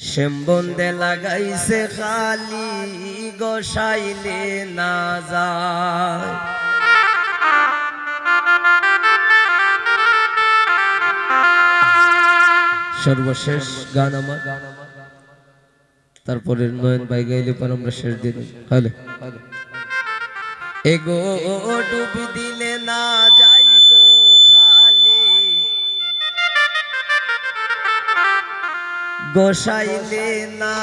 শ্যামবন্দে লাগাইছে খালি গোসাইলে না যায়। সর্বশেষ গান আমার। তারপরে নয়ন ভাই গাইলে পর আমরা শেষ দিন এগো ডুবি দিলে না যাই গোসাইলে না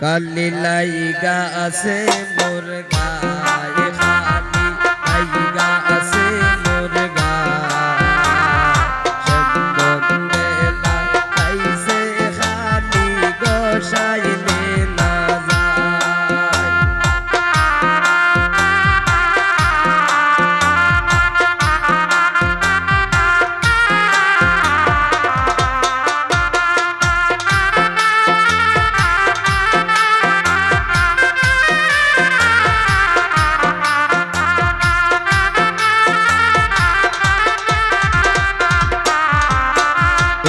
কালি লাইগা আছে মোর গায়ে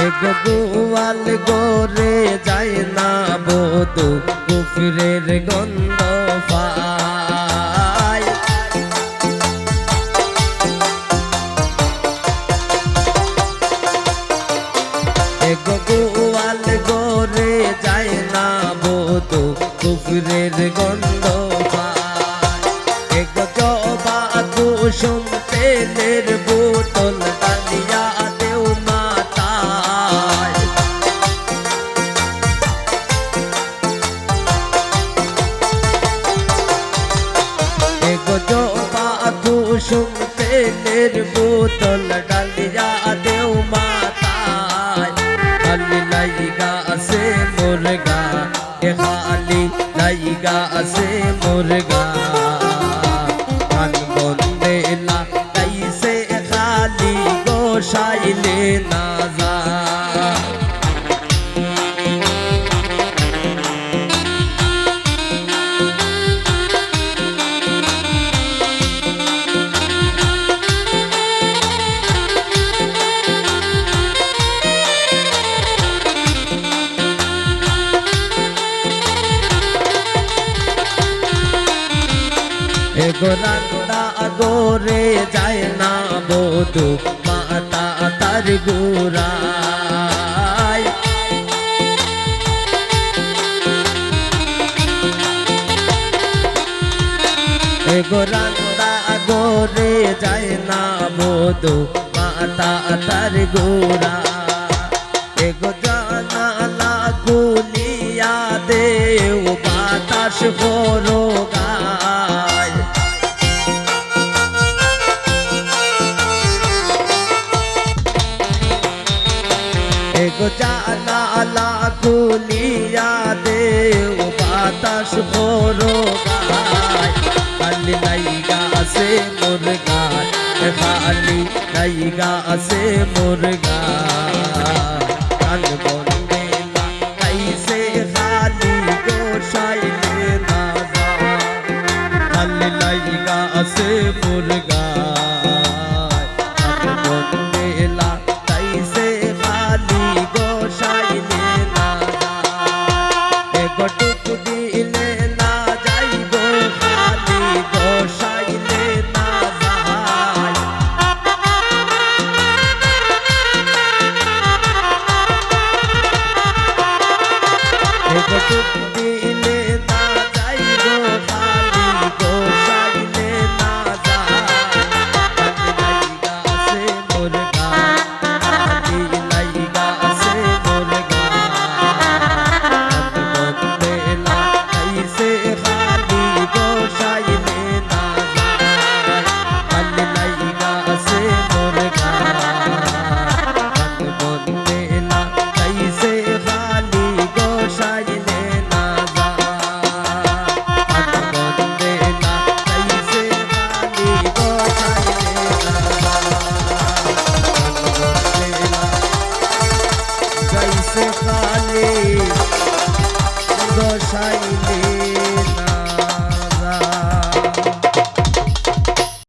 গোয়াল গোরে যায় না বধু, কুফরের গন্ধ পায়। গোয়াল গোরে যায় না বধু, কুফরের গন্ধ পায়। এক জবা কুসুম তেলের বোতল ডালিয়া কুসুম তেলের বোতল ডালিয়া দেও মাতায় খালি লাইগা আছে মুরগা এ খালি লাইগা আছে মুরগা কান বন্দে লাইছে খালি গোসাইলে না যা এগো রান্না গোরে যায় না বধু, মাতা তার গোরায় এগো রান্না গোরে যায় না বধু, মাতা তার গোরা এগো জানালা গুলিয়া দেও বাতাস বড় এগো জানালা গুলিয়া দেও বাতাস বড় গায় খালি লাইগা আছে মোর গায় খালি লাইগা আছে মোর গায় কান বন্দে লাইছে খালি গোসাইলে না যায় খালি লাইগা আছে মোর গায় যায় এগটুক দিলে না কালে দশাইলে